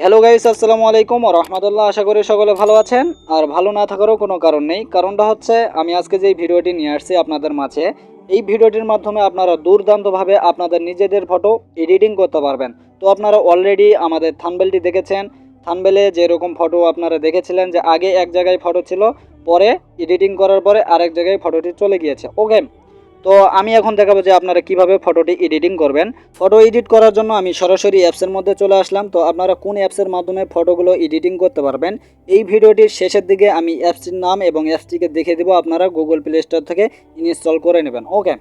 Hello guys আসসালামু আলাইকুম রহমতুল্লাহ, আশা করি সকলে ভালো আছেন। আর ভালো না থাকারও কোনো কারণ নেই। কারণটা হচ্ছে, আমি আজকে যেই ভিডিওটি নিয়ে আসছি আপনাদের মাঝে, এই ভিডিওটির মাধ্যমে আপনারা দুর্দান্তভাবে আপনাদের নিজেদের ফটো এডিটিং করতে পারবেন। তো আপনারা অলরেডি আমাদের থানবেলটি দেখেছেন। থানবেলে যেরকম ফটো আপনারা দেখেছিলেন যে আগে এক জায়গায় ফটো ছিল, পরে এডিটিং করার পরে আরেক জায়গায় ফটোটি চলে গিয়েছে। ওকে তো আমি এখন দেখাবো যে আপনারা কীভাবে ফটোটি এডিটিং করবেন। ফটো এডিট করার জন্য আমি সরাসরি অ্যাপসের মধ্যে চলে আসলাম। তো আপনারা কোন অ্যাপসের মাধ্যমে ফটোগুলো এডিটিং করতে পারবেন, এই ভিডিওটির শেষের দিকে আমি অ্যাপসটির নাম এবং অ্যাপসটিকে দেখে দেবো। আপনারা গুগল প্লে স্টোর থেকে ইনস্টল করে নেবেন। ওকে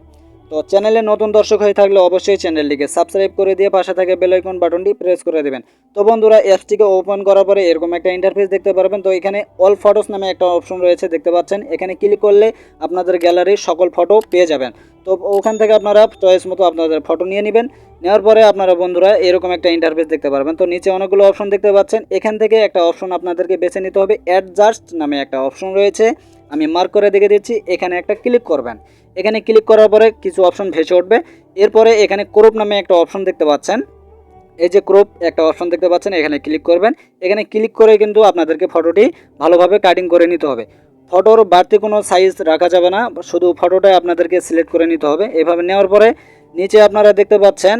তো চ্যানেলে নতুন দর্শক হয়ে থাকলে অবশ্যই চ্যানেলটিকে সাবস্ক্রাইব করে দিয়ে পাশে থাকে বেল আইকন বাটনটি প্রেস করে দেবেন। তো বন্ধুরা অ্যাপসটিকে ওপেন করার পরে এরকম একটা ইন্টারফেস দেখতে পারবেন। তো এখানে অল ফটোস নামে একটা অপশন রয়েছে, দেখতে পাচ্ছেন। এখানে ক্লিক করলে আপনাদের গ্যালারির সকল ফটো পেয়ে যাবেন। তো ওখান থেকে আপনারা চয়েস মতো আপনাদের ফটো নিয়ে নেবেন। নেওয়ার পরে আপনারা বন্ধুরা এরকম একটা ইন্টারফেস দেখতে পারবেন। তো নিচে অনেকগুলো অপশন দেখতে পাচ্ছেন। এখান থেকে একটা অপশন আপনাদেরকে বেছে নিতে হবে। অ্যাডজাস্ট নামে একটা অপশন রয়েছে। আমি মার্ক করে দেখে দিচ্ছি। এখানে একটা ক্লিক করবেন। এখানে ক্লিক করার পরে কিছু অপশন ভেসে উঠবে। এরপরে এখানে ক্রোপ নামে একটা অপশন দেখতে পাচ্ছেন। এই যে ক্রোপ একটা অপশন দেখতে পাচ্ছেন, এখানে ক্লিক করবেন। এখানে ক্লিক করে কিন্তু আপনাদেরকে ফটোটি ভালোভাবে কাটিং করে নিতে হবে। ফটোর বাড়তি কোনো সাইজ রাখা যাবে না, শুধু ফটোটাই আপনাদেরকে সিলেক্ট করে নিতে হবে। এভাবে নেওয়ার পরে নিচে আপনারা দেখতে পাচ্ছেন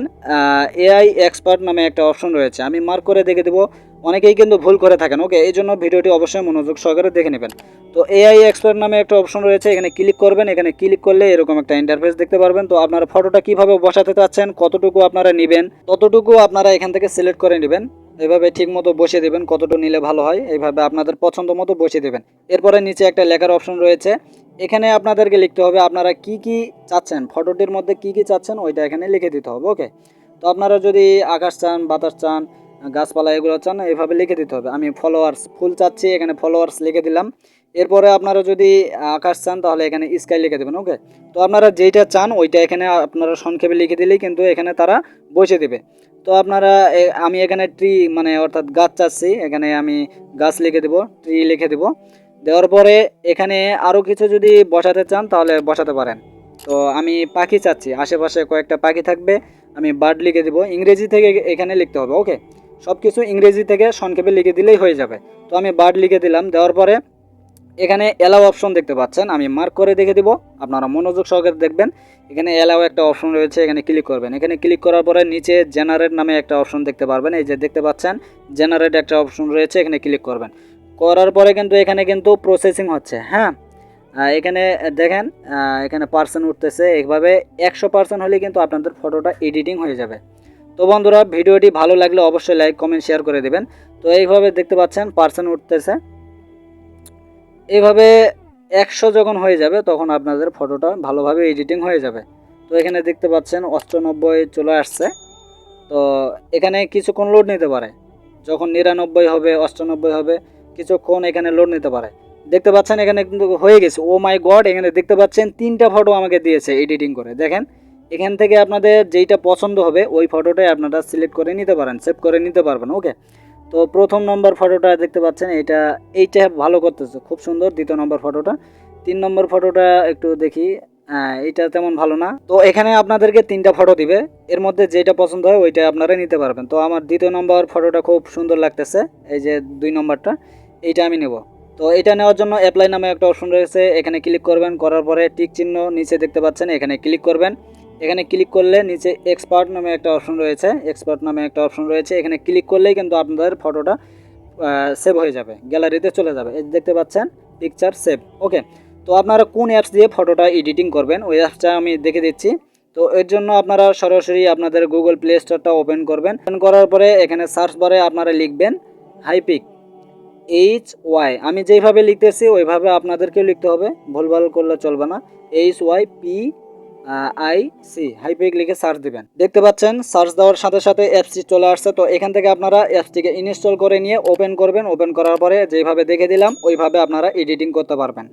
এআই এক্সপার্ট নামে একটা অপশন রয়েছে। আমি মার্ক করে দেখে দেবো। অনেকেই কিন্তু ভুল করে থাকেন। ওকে, এই জন্য ভিডিওটি অবশ্যই মনোযোগ সহকারে দেখে নেবেন। তো এআই এক্সপার্ট নামে একটা অপশন রয়েছে, এখানে ক্লিক করবেন। এখানে ক্লিক করলে এরকম একটা ইন্টারফেস দেখতে পারবেন। তো আপনারা ফটোটা কীভাবে বসাতে চাচ্ছেন, কতটুকু আপনারা নেবেন, ততটুকু আপনারা এখান থেকে সিলেক্ট করে নেবেন। এভাবে ঠিক মতো বসিয়ে দেবেন, কতটুকু নিলে ভালো হয়। এইভাবে আপনাদের পছন্দ মতো বসিয়ে দেবেন। এরপরে নিচে একটা লেখার অপশন রয়েছে। এখানে আপনাদেরকে লিখতে হবে আপনারা কি কি চাচ্ছেন ফটোটির মধ্যে কি কি চাচ্ছেন, ওইটা এখানে লিখে দিতে হবে। ওকে, তো আপনারা যদি আকাশ চান, বাতাস চান গাছপালা এগুলো চান এইভাবে লিখে দিতে হবে। আমি ফলোয়ার্স ফুল চাচ্ছি, এখানে ফলোয়ার্স লিখে দিলাম। এরপরে আপনারা যদি আকাশ চান, তাহলে এখানে স্কাই লিখে দেবেন ওকে তো আপনারা যেইটা চান, ওইটা এখানে আপনারা সংক্ষেপে লিখে দিলেই কিন্তু এখানে তারা বসে দেবে। তো আপনারা আমি এখানে ট্রি মানে অর্থাৎ গাছ চাচ্ছি, এখানে আমি গাছ লিখে দেবো ট্রি লিখে দেবো। দেওয়ার পরে এখানে আরও কিছু যদি বসাতে চান, তাহলে বসাতে পারেন। তো আমি পাখি চাচ্ছি, আশেপাশে কয়েকটা পাখি থাকবে, আমি বার্ড লিখে দেবো। ইংরেজি থেকে এখানে লিখতে হবে ওকে সব কিছু ইংরেজি থেকে সংক্ষেপে লিখে দিলেই হয়ে যাবে। তো আমি বার্ড লিখে দিলাম, দেওয়ার পরে এখানে এলাও অপশন দেখতে পাচ্ছেন, আমি মার্ক করে দেখে দিব, আপনারা মনোযোগ সহকারে দেখবেন। এখানে এলাও একটা অপশন রয়েছে, এখানে ক্লিক করবেন। এখানে ক্লিক করার পরে নিচে জেনারেট নামে একটা অপশন দেখতে পারবেন, এই যে দেখতে পাচ্ছেন জেনারেট একটা অপশন রয়েছে, এখানে ক্লিক করবেন। করার পরে কিন্তু এখানে কিন্তু প্রসেসিং হচ্ছে হ্যাঁ? এখানে দেখেন এখানে পার্সেন্ট উঠতেছে, এইভাবে একশো পার্সেন্ট হলে কিন্তু আপনাদের ফটোটা এডিটিং হয়ে যাবে। তো বন্ধুরা, ভিডিওটি ভালো লাগলে অবশ্যই লাইক কমেন্ট শেয়ার করে দেবেন। তো এইভাবে দেখতে পাচ্ছেন পার্সেন্ট উঠতেছে। এইভাবে একশো যখন হয়ে যাবে, তখন আপনাদের ফটোটা ভালোভাবে এডিটিং হয়ে যাবে। তো এখানে দেখতে পাচ্ছেন, অষ্টানব্বই চলে আসছে। তো এখানে কিছুক্ষণ লোড নিতে পারে। যখন নিরানব্বই হবে, অষ্টানব্বই হবে, কিছুক্ষণ এখানে লোড নিতে পারে। দেখতে পাচ্ছেন, এখানে কিন্তু হয়ে গেছে। ও মাই গড এখানে দেখতে পাচ্ছেন, তিনটা ফটো আমাকে দিয়েছে এডিটিং করে। দেখেন এখান থেকে আপনাদের যেইটা পছন্দ হবে, ওই ফটোটাই আপনারা সিলেক্ট করে নিতে পারেন, সেভ করে নিতে পারবেন, ওকে? তো প্রথম নম্বর ফটোটা দেখতে পাচ্ছেন, এটা এইটা ভালো করতেছে, খুব সুন্দর দ্বিতীয় নম্বর ফটোটা। তিন নম্বর ফটোটা একটু দেখি হ্যাঁ এইটা তেমন ভালো না। তো এখানে আপনাদেরকে তিনটা ফটো দিবে, এর মধ্যে যেটা পছন্দ হয় ওইটা আপনারা নিতে পারবেন। তো আমার দ্বিতীয় নম্বর ফটোটা খুব সুন্দর লাগতেছে, এই যে দুই নম্বরটা, এইটা আমি নেব। তো এটা নেওয়ার জন্য অ্যাপ্লাই নামে একটা অপশন রয়েছে, এখানে ক্লিক করবেন, করার পরে টিক চিহ্ন নিচে দেখতে পাচ্ছেন, এখানে ক্লিক করবেন। এখানে ক্লিক করলে নিচে এক্সপার্ট নামে একটা অপশন রয়েছে এক্সপার্ট নামে একটা অপশন রয়েছে। এখানে ক্লিক করলেই কিন্তু আপনাদের ফটোটা সেভ হয়ে যাবে গ্যালারিতে চলে যাবে। এই দেখতে পাচ্ছেন পিকচার সেভ ওকে তো আপনারা কোন অ্যাপস দিয়ে ফটোটা এডিটিং করবেন? ওই অ্যাপসটা আমি দেখে দিচ্ছি। তো এর জন্য আপনারা সরাসরি আপনাদের গুগল প্লে স্টোরটা ওপেন করবেন। ওপেন করার পরে এখানে সার্চ বারে আপনারা লিখবেন হাইপিক এইচ ওয়াই আমি যেইভাবে লিখতেছি, ওইভাবে আপনাদেরকেও লিখতে হবে। ভুলভাল করলে চলবে না। H Y P I C Hypic লিখে সার্চ দিবেন। দেখতে পাচ্ছেন সার্চ দেওয়ার সাথে সাথে অ্যাপসটি চলে আসছে। তো এখান থেকে আপনারা অ্যাপসটিকে ইনস্টল করে নিয়ে ওপেন করবেন। ওপেন করার পরে যেভাবে দেখে দিলাম, ওইভাবে আপনারা এডিটিং করতে পারবেন।